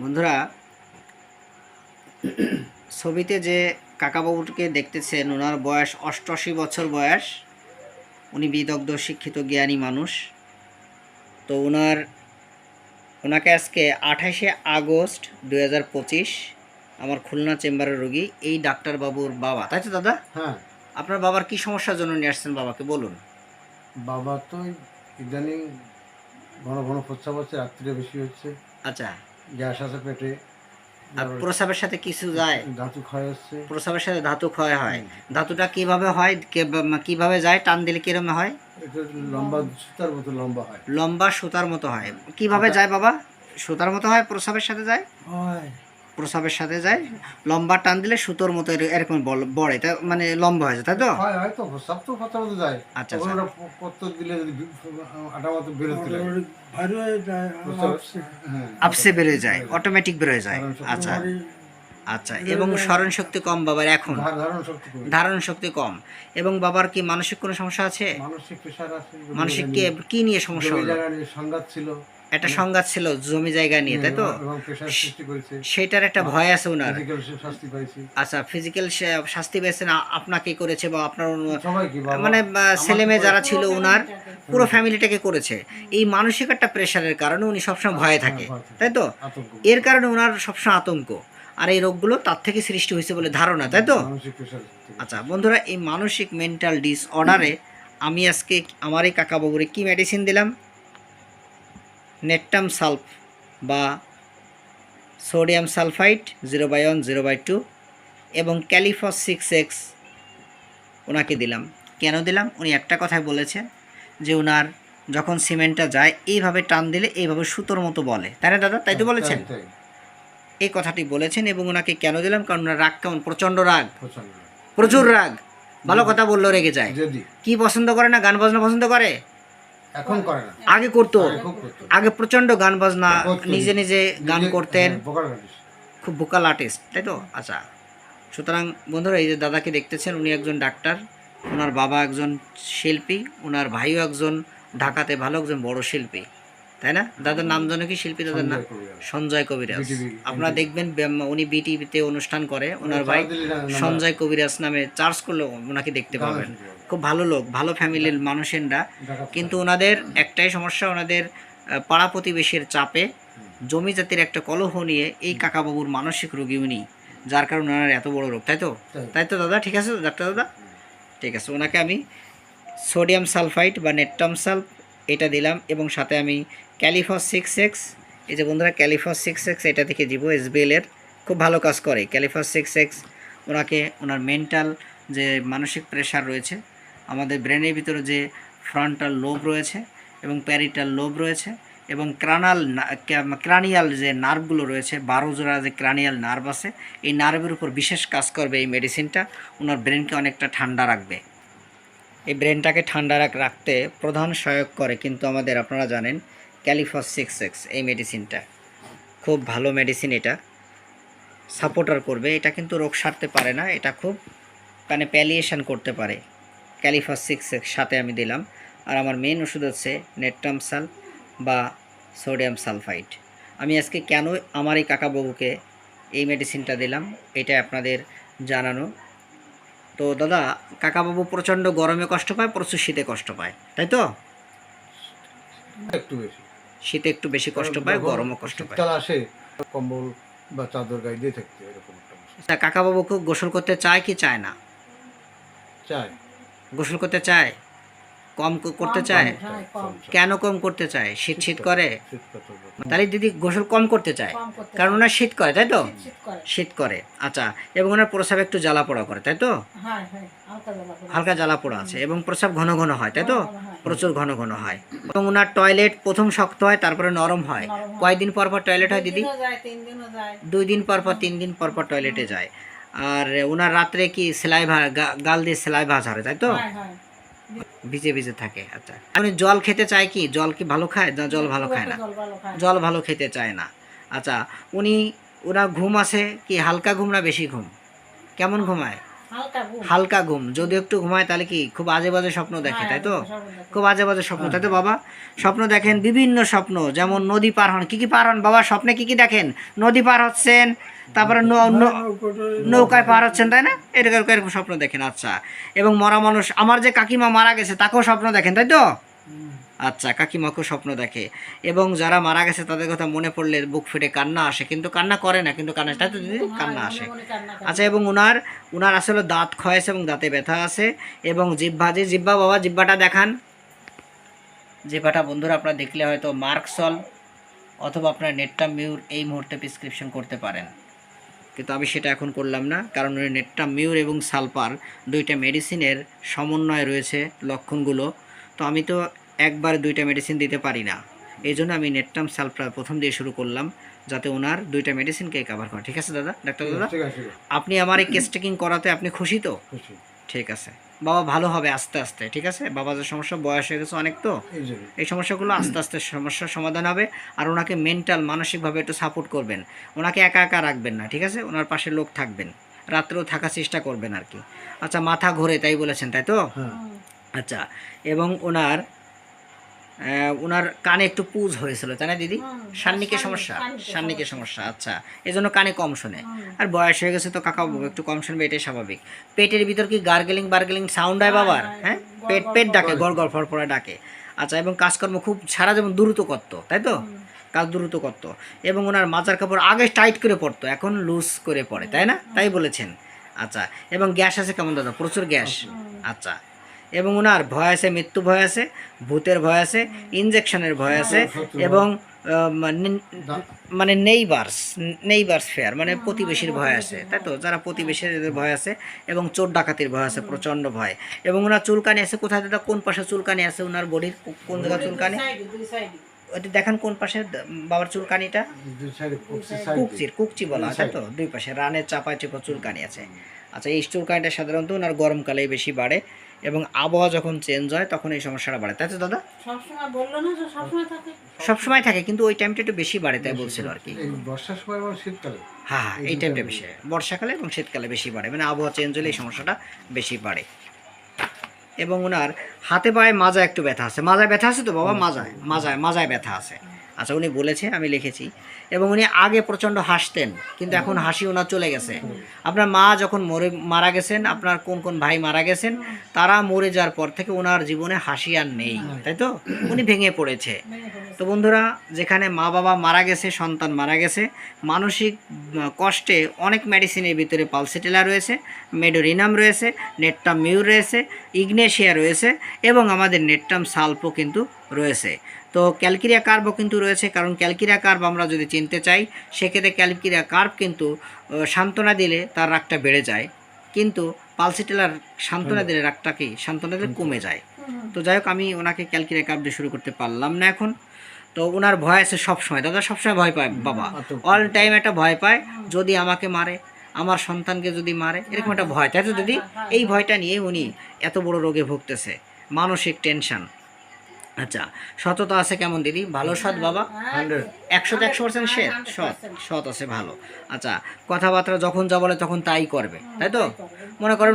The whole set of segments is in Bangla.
বন্ধুরা ছবিতে যে কাকাবাবুকে দেখতেছেন ওনার বয়স অষ্টআশি বছর বয়স। উনি বিদগ্ধ শিক্ষিত জ্ঞানী মানুষ। তো ওনার ওনাকে আজকে আঠাশে আগস্ট দু হাজার পঁচিশ আমার খুলনা চেম্বারের রোগী এই ডাক্তারবাবুর বাবা। তাই তো দাদা? হ্যাঁ। আপনার বাবার কি সমস্যার জন্য নিয়ে আসছেন বাবাকে বলুন। বাবা তো ইদানিং ঘন ঘন প্রস্রাব হচ্ছে রাত্রিরে বেশি হচ্ছে। আচ্ছা। গ্যাস আছে পেটে। আর প্রস্রাবের সাথে কিছু যায়? ধাতু ক্ষয় হচ্ছে। প্রস্রাবের সাথে ধাতু ক্ষয় হয়। ধাতুটা কীভাবে হয়? কীভাবে যায়? টান দিলে কিরম হয়? লম্বা সুতার মতো লম্বা হয়। লম্বা সুতার মতো হয়। কীভাবে যায় বাবা? সুতার মতো হয়? প্রস্রাবের সাথে যায়? হয়। প্রস্রাবের সাথে যায় লম্বা টান দিলে সুতোর মতো এরকম বড়ে তা মানে লম্বা হয়ে যায় তাই তো? হয় হয় তো তো কথা মতো যায়। আচ্ছা, আচ্ছা। ওটা প- পত্তর দিলে যদি আটা মতো বেরোতে লাগে হ্যাঁ আপসে। বেড়ে যায় অটোমেটিক বেরোয় যায়। আচ্ছা। আচ্ছা এবং স্মরণ শক্তি কম বাবার এখন। ধারণ শক্তি কমে। ধারণ শক্তি কম। এবং বাবার কি মানসিক কোনো সমস্যা আছে? মানসিক প্রেশার আছে মানসিক কি কি নিয়ে সমস্যা হলো? সংঘাত ছিল। একটা সংঘাত ছিল জমি জায়গা নিয়ে তাই তো? সেটার একটা ভয় আছে ওনার আচ্ছা ফিজিক্যাল শাস্তি পেয়েছেন আপনাকে করেছে বা আপনার মানে ছেলে মেয়ে যারা ছিল ওনার পুরো ফ্যামিলিটাকে করেছে। এই মানসিক একটা প্রেশারের কারণে উনি সবসময় ভয়ে থাকে তাই তো? এর কারণে ওনার সবসময় আতঙ্ক। আর এই রোগগুলো তার থেকে সৃষ্টি হয়েছে বলে ধারণা তাই তো? আচ্ছা বন্ধুরা এই মানসিক মেন্টাল ডিসঅর্ডারে আমি আজকে আমার এই কাকাবাবুরে কি মেডিসিন দিলাম। নেটটাম সালফ বা sodium sulphide zero by one zero by two এবং ক্যালিফস সিক্স এক্স ওনাকে দিলাম। কেন দিলাম? উনি একটা কথাই বলেছেন যে ওনার যখন সিমেন্টটা যায় এইভাবে টান দিলে এইভাবে সুতোর মতো বলে। তাই না দাদা? তাই তো বলেছেন? তাই, তাই, এই কথাটি বলেছেন এবং ওনাকে কেন দিলাম? কারণ ওনার রাগ কেমন? প্রচণ্ড রাগ। প্রচুর রাগ। ভালো কথা বলল রেগে যায়। কি পছন্দ করে না? গান বাজনা পছন্দ করে? এখন করে না। আগে করতো। আগে প্রচণ্ড গান বাজনা। নিজে নিজে গান করতেন। হ্যাঁ। খুব ভোকাল আর্টিস্ট তাই তো? আচ্ছা। সুতরাং বন্ধুরা এই যে দাদাকে দেখতেছেন উনি একজন ডাক্তার ওনার বাবা একজন শিল্পী ওনার ভাইও একজন ঢাকাতে ভালো একজন বড় শিল্পী তাই না? দাদার নাম জানো কি শিল্পী দাদার নাম? সঞ্জয় কবিরাজ। আপনারা দেখবেন উনি বিটিভিতে অনুষ্ঠান করে ওনার ভাই সঞ্জয় কবিরাজ নামে চার্জ করলে ওনাকে দেখতে পাবেন। খুব ভালো লোক ভালো ফ্যামিলির মানুষেরা কিন্তু ওনাদের একটাই সমস্যা ওনাদের পাড়া প্রতিবেশীর চাপে জমি জাতির একটা কলহ নিয়ে এই কাকাবাবুর মানসিক রোগী উনি যার কারণে ওনার এত বড় রোগ তাই তো? তাই। তো। দাদা ঠিক আছে ডাক্তার দাদা? ঠিক আছে ওনাকে আমি সোডিয়াম সালফাইড বা নেটটাম সালফ এটা দিলাম এবং সাথে আমি ক্যালিফস সিক্স এক্স এই যে বন্ধুরা ক্যালিফস সিক্স এক্স এটা থেকে দিব এসবিএল এর। খুব ভালো কাজ করে ক্যালিফস সিক্স এক্স। ওনাকে ওনার মেন্টাল যে মানসিক প্রেশার রয়েছে আমাদের ব্রেনের ভিতরে যে ফ্রন্টাল লোব রয়েছে এবং প্যারিটাল লোব রয়েছে এবং ক্রানাল ক্রানিয়াল যে নার্ভগুলো রয়েছে, বারো জোড়া যে ক্রানিয়াল নার্ভ আছে, এই নার্ভের উপর বিশেষ কাজ করবে এই মেডিসিনটা ওনার ব্রেনকে অনেকটা ঠান্ডা রাখবে। এই ব্রেনটাকে ঠান্ডা রাখ- রাখতে প্রধান সহায়ক করে কিন্তু আমাদের আপনারা জানেন ক্যালিফস সিক্স এক্স, এই মেডিসিনটা খুব ভালো মেডিসিন এটা। সাপোর্টার করবে। এটা কিন্তু রোগ সারতে পারে না, এটা খুব মানে প্যালিয়েশন করতে পারে। ক্যালিফাস সিক্স সাথে আমি দিলাম। আর আমার মেন ওষুধ হচ্ছে নেট্রামসাল বা সোডিয়াম সালফাইড। আমি আজকে কেন আমার এই কাকাবাবুকে এই মেডিসিনটা দিলাম এটা আপনাদের জানানো। তো দাদা কাকাবাবু প্রচণ্ড গরমে কষ্ট পায় প্রচুর শীতে কষ্ট পায় তাই তো? একটু বেশি। শীতে একটু বেশি কষ্ট পায় গরমও কষ্ট পায়। আসে কম্বল বা চাদর গায়ে দিয়ে থাকতে এরকম একটা কাকাবাবুকে গোসল করতে চায় কি চায় না? চাই গোসল করতে চায়? কম করতে চায়? কেন কম করতে চায়? শীত শীত করে। তাহলে দিদি গোসল কম করতে চায়। কারণ ওনার শীত করে তাই তো? শীত করে। আচ্ছা। এবং ওনার প্রস্রাব একটু জ্বালা পোড়া করে তাই তো? হালকা জ্বালা পোড়া। আছে এবং প্রস্রাব ঘন ঘন হয় তাই তো? প্রচুর ঘন ঘন হয়। এবং ওনার টয়লেট প্রথম শক্ত হয় তারপরে নরম হয়। কয়দিন পর পর টয়লেট হয় দিদি? দুই দিন পর পর তিন দিন পর পর টয়লেটে যায়। আর ওনার রাত্রে কি সেলাই গাল দিয়ে সেলাই ভাজ হারে তাই তো? ভিজে ভিজে থাকে আচ্ছা। উনি জল খেতে চায় কি? জল কি ভালো খায় না জল ভালো খায় না? জল ভালো খেতে চায় না। আচ্ছা উনি ওরা ঘুম আছে কি হালকা ঘুম না বেশি ঘুম? কেমন ঘুমায়? হালকা ঘুম। হালকা ঘুম। যদি একটু ঘুমায় তাহলে কি খুব আজে বাজে স্বপ্ন দেখে তাই তো? খুব আজে বাজে স্বপ্ন তাই তো বাবা? স্বপ্ন দেখেন বিভিন্ন স্বপ্ন যেমন নদী পার হন। কি কি পার হন? বাবা স্বপ্নে কি কি দেখেন? নদী পার হচ্ছেন তারপরে নৌকায় পার হচ্ছেন তাই না? এরকম এরকম স্বপ্ন দেখেন আচ্ছা। এবং মরা মানুষ আমার যে কাকিমা মারা গেছে তাকেও স্বপ্ন দেখেন তাই তো? আচ্ছা কাকিমাকেও স্বপ্ন দেখে। এবং যারা মারা গেছে তাদের কথা মনে পড়লে বুক ফেটে কান্না আসে কিন্তু কান্না করে না কিন্তু কান্না তাই তো দিদি? কান্না আসে। আচ্ছা এবং উনার উনার আসলে দাঁত ক্ষয়েছে এবং দাঁতে ব্যথা আছে। এবং জিব্বা যে জিব্বা বাবা জিব্বাটা দেখান। জিব্বাটা বন্ধুরা আপনারা দেখলে হয়তো মার্কসল অথবা আপনার নেটটা মিউর এই মুহূর্তে প্রেসক্রিপশন করতে পারেন। কিন্তু আমি সেটা এখন করলাম না। কারণ ওই নেটটা মিউর এবং সালপার দুইটা মেডিসিনের সমন্বয় রয়েছে লক্ষণগুলো। তো আমি তো একবার দুইটা মেডিসিন দিতে পারি না। এই জন্য আমি নেটটাম সালপার প্রথম দিয়ে শুরু করলাম যাতে ওনার দুইটা মেডিসিনকে কভার করে। ঠিক আছে দাদা? ডাক্তার দাদা? আপনি আমার এই কেস টেকিং করাতে আপনি খুশি তো? খুশি। ঠিক আছে। বাবা ভালো হবে আস্তে আস্তে ঠিক আছে? বাবা যে সমস্যা বয়স হয়ে গেছে অনেক তো। এই সমস্যাগুলো আস্তে আস্তে সমস্যার সমাধান হবে আর ওনাকে মেন্টাল মানসিকভাবে একটু সাপোর্ট করবেন। ওনাকে একা একা রাখবেন না ঠিক আছে? ওনার পাশে লোক থাকবেন। রাত্রেও থাকার চেষ্টা করবেন আর কি। আচ্ছা মাথা ঘোরে তাই বলেছেন তাই তো? হ্যাঁ। আচ্ছা এবং ওনার ওনার কানে একটু পুজ হয়েছিল তাই না দিদি? সান্নিকের সমস্যা? সান্নিকের সান্নিকের সমস্যা আচ্ছা। এই জন্য কানে কম শোনে। আর বয়স হয়ে গেছে তো কাকা একটু কম শুনবে এটাই স্বাভাবিক। পেটের ভিতর কি গার্গেলিং বার্গেলিং সাউন্ড হয় বাবার? হ্যাঁ? পেট পেট ডাকে গড়। গড় ফড়ফড়া ডাকে। আচ্ছা এবং কাজকর্ম খুব সারা যেমন দ্রুত করত তাই তো? কাজ দ্রুত করত এবং ওনার মাজার কাপড় আগে টাইট করে পড়তো এখন লুজ করে পড়ে তাই না? তাই বলেছেন। আচ্ছা এবং গ্যাস আছে কেমন দাদা? প্রচুর গ্যাস। আচ্ছা এবং ওনার ভয় আছে মৃত্যু ভয় আছে ভূতের ভয় আছে ইনজেকশনের ভয় আছে এবং মানে- নেইবার্স নেইবার্স ফেয়ার মানে প্রতিবেশীর ভয় আছে তাই তো? যারা প্রতিবেশীর ভয় আছে এবং চোর ডাকাতির ভয় আছে প্রচণ্ড ভয়। এবং ওনার চুলকানি আছে কোথায় দাদা কোন পাশে চুলকানি আছে ওনার বডির কোন জায়গায় চুলকানি? ওইটা দেখান কোন পাশে বাবার চুলকানিটা? কুকচির কুকচি বলা আছে তো? দুই পাশে রানের চাপায় চেপা চুলকানি আছে। আচ্ছা এই চুলকানিটা সাধারণত ওনার গরমকালেই বেশি বাড়ে। এবং আবহাওয়া যখন চেঞ্জ হয় তখন এই সমস্যাটা বাড়ে। তাই তো দাদা? সবসময় বলল না যে সবসময় থাকে? কিন্তু ওই টাইমটা একটু বেশি বাড়ে তাই বলছিল আর কি। বর্ষার সময় এবং শীতকালে? হ্যাঁ হ্যাঁ এই টাইমটা বেশি বর্ষাকালে এবং শীতকালে বেশি বাড়ে। মানে আবহাওয়া চেঞ্জ হলে এই সমস্যাটা বেশি বাড়ে। এবং ওনার হাতে পায়ে মাজা একটু ব্যথা আছে। মাজায় ব্যথা আছে তো বাবা? মাজায় মাজায় মাজায় ব্যথা আছে। আচ্ছা উনি বলেছে আমি লিখেছি। এবং উনি আগে প্রচণ্ড হাসতেন কিন্তু এখন হাসি ওনার চলে গেছে। আপনার মা যখন মরে মারা গেছেন আপনার কোন কোন ভাই মারা গেছেন তারা মরে যাওয়ার পর থেকে ওনার জীবনে হাসি আর নেই তাই তো? উনি ভেঙে পড়েছে। তো বন্ধুরা যেখানে মা বাবা মারা গেছে সন্তান মারা গেছে মানসিক কষ্টে অনেক মেডিসিনের ভিতরে পালসিটেলা রয়েছে মেডোরিনাম রয়েছে নেটটাম মিউর রয়েছে ইগনেশিয়া রয়েছে এবং আমাদের নেটটাম সালপো কিন্তু রয়েছে। তো ক্যালকিরিয়া কার্বও কিন্তু রয়েছে কারণ ক্যালকিরিয়া কার্ব আমরা যদি চিনতে চাই সেক্ষেত্রে ক্যালকিরিয়া কার্ব কিন্তু সান্ত্বনা দিলে তার রাগটা বেড়ে যায়। কিন্তু পালসিটেলার সান্ত্বনা দিলে রাগটা কি সান্ত্বনা দিলে কমে যায়। তো যাই হোক আমি ওনাকে ক্যালকিরিয়া কাপ দিয়ে শুরু করতে পারলাম না এখন। তো ওনার ভয় আছে সবসময়। দাদা সবসময় ভয় পায় বাবা। অল টাইম একটা ভয় পায় যদি আমাকে মারে আমার সন্তানকে যদি মারে এরকম একটা ভয়। তাই তো দিদি? এই ভয়টা নিয়ে উনি এত বড় রোগে ভুগতেছে। মানসিক টেনশন আচ্ছা সততা আছে কেমন দিদি? ভালো সৎ বাবা? হান্ড্রেড একশো একশো পার্সেন্ট সে? সৎ সৎ আছে ভালো। আচ্ছা কথাবার্তা যখন যা বলে তখন তাই করবে তাই তো? মনে করেন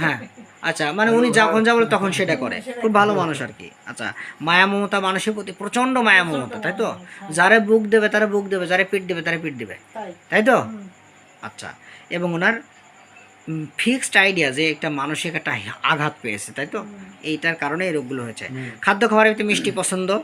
হ্যাঁ হ্যাঁ আচ্ছা মানে উনি যখন যা বলে তখন সেটা করে। খুব ভালো মানুষ আর কি। আচ্ছা মায়া মমতা মানুষের প্রতি প্রচণ্ড মায়া মমতা তাই তো? যারে বুক দেবে তারা বুক দেবে যারে পিঠ দেবে তারা পিঠ দেবে তাই। তাই তো? আচ্ছা এবং ওনার ফিক্সড আইডিয়া যে একটা মানসিক একটা আঘাত পেয়েছে তাই তো? এইটার কারণে এই রোগগুলো হয়েছে। খাদ্য খাবারের ভিতরে মিষ্টি পছন্দ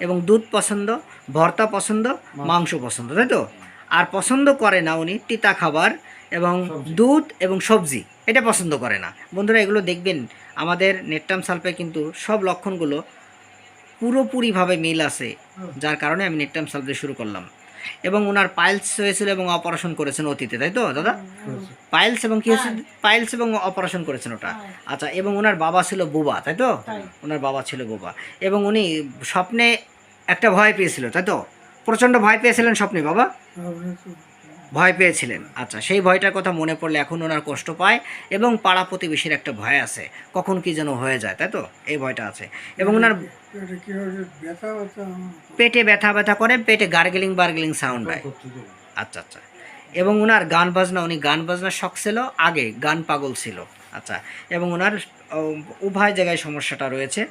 এবং দুধ পছন্দ ভর্তা পছন্দ মাংস। পছন্দ তাই তো? আর পছন্দ করে না উনি তিতা খাবার এবং দুধ এবং সবজি এটা পছন্দ করে না। বন্ধুরা এগুলো দেখবেন আমাদের নেটটাম সালপে কিন্তু সব লক্ষণগুলো পুরোপুরিভাবে মিল আছে যার কারণে আমি নেটটাম সালপ শুরু করলাম। এবং ওনার পাইলস হয়েছিল এবং অপারেশন করেছেন অতীতে তাই তো দাদা? পাইলস এবং কি হয়েছে? পাইলস এবং অপারেশন করেছেন ওটা। আচ্ছা এবং ওনার বাবা ছিল বোবা তাই তো? ওনার বাবা ছিল বোবা। এবং উনি স্বপ্নে একটা ভয় পেয়েছিল তাই তো? প্রচণ্ড ভয় পেয়েছিলেন স্বপ্নে বাবা? ভয় পেয়েছিলেন। আচ্ছা সেই ভয়টার কথা মনে পড়লে এখন ওনার কষ্ট পায় এবং পাড়া প্রতিবেশীর একটা ভয় আছে। কখন কি যেন হয়ে যায় তাই তো? এই ভয়টা আছে। এবং ওনার পেটে ব্যথা ব্যথা করে পেটে গার্গেলিং বার্গেলিং সাউন্ড হয়। আচ্ছা আচ্ছা। এবং ওনার গান বাজনা উনি গান বাজনার শখ ছিল আগে গান পাগল ছিল। আচ্ছা এবং ওনার উভয় জায়গায় সমস্যাটা রয়েছে।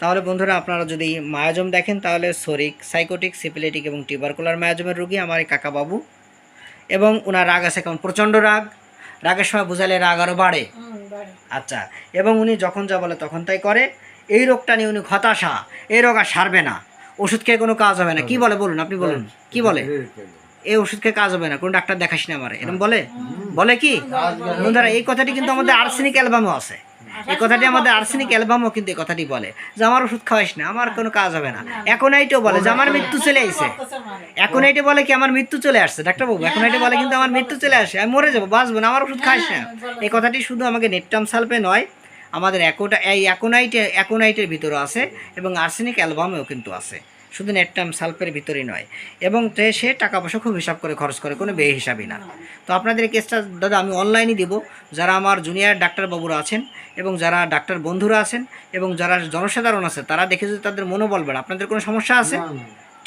তাহলে বন্ধুরা আপনারা যদি মায়াজম দেখেন তাহলে সরিক সাইকোটিক সিপিলেটিক এবং টিবারকুলার মায়াজমের রোগী আমার এই কাকাবাবু। এবং ওনার রাগ আছে কেমন? প্রচণ্ড রাগ। রাগের সময় বোঝালে রাগ আরও বাড়ে। আচ্ছা এবং উনি যখন যা বলে তখন তাই করে। এই রোগটা নিয়ে উনি হতাশা। এই রোগ আর সারবে না। ওষুধ খেয়ে কোনো কাজ হবে না। কি বলে বলুন আপনি বলুন। কি বলে? এই ওষুধ খেয়ে কাজ হবে না। কোনো ডাক্তার দেখাস না আমার। এরকম বলে? বলে কি? বন্ধুরা এই কথাটি কিন্তু আমাদের আর্সেনিক অ্যালবামও আছে। এই কথাটি আমাদের আর্সেনিক অ্যালবামও কিন্তু এই কথাটি বলে যে আমার ওষুধ খাওয়াইস না আমার কোনো কাজ হবে না। এখন এইটাও বলে যে আমার মৃত্যু চলে মারে। এখন এইটা বলে কি আমার মৃত্যু চলে আসছে ডাক্তারবাবু এখন এইটা বলে কিন্তু আমার মৃত্যু চলে আসে আমি মরে যাব বাঁচবো না আমার ওষুধ খাইস না এই কথাটি শুধু আমাকে নেটটাম সালপে নয় আমাদের একোটা এই অ্যাকোনাইটে অ্যাকোনাইটের ভিতরে আছে এবং আর্সেনিক অ্যালবামেও কিন্তু আছে। শুধু নেটটাম সালফের ভিতরেই নয়। এবং তে সে টাকা পয়সা খুব হিসাব করে খরচ করে কোনো বে হিসাবই না। তো আপনাদের কেসটা দাদা আমি অনলাইনে দিব। যারা আমার জুনিয়র ডাক্তারবাবুরা আছেন এবং যারা ডাক্তার বন্ধুরা আছেন এবং যারা জনসাধারণ আছে তারা দেখে যদি তাদের মনোবল বাড়ে আপনাদের কোনো সমস্যা আছে?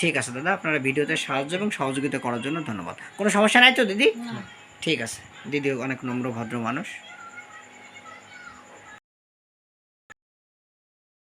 ঠিক আছে দাদা আপনারা ভিডিওতে সাহায্য এবং সহযোগিতা করার জন্য ধন্যবাদ। কোনো সমস্যা নাই তো দিদি? ঠিক আছে। দিদি অনেক নম্র ভদ্র মানুষ।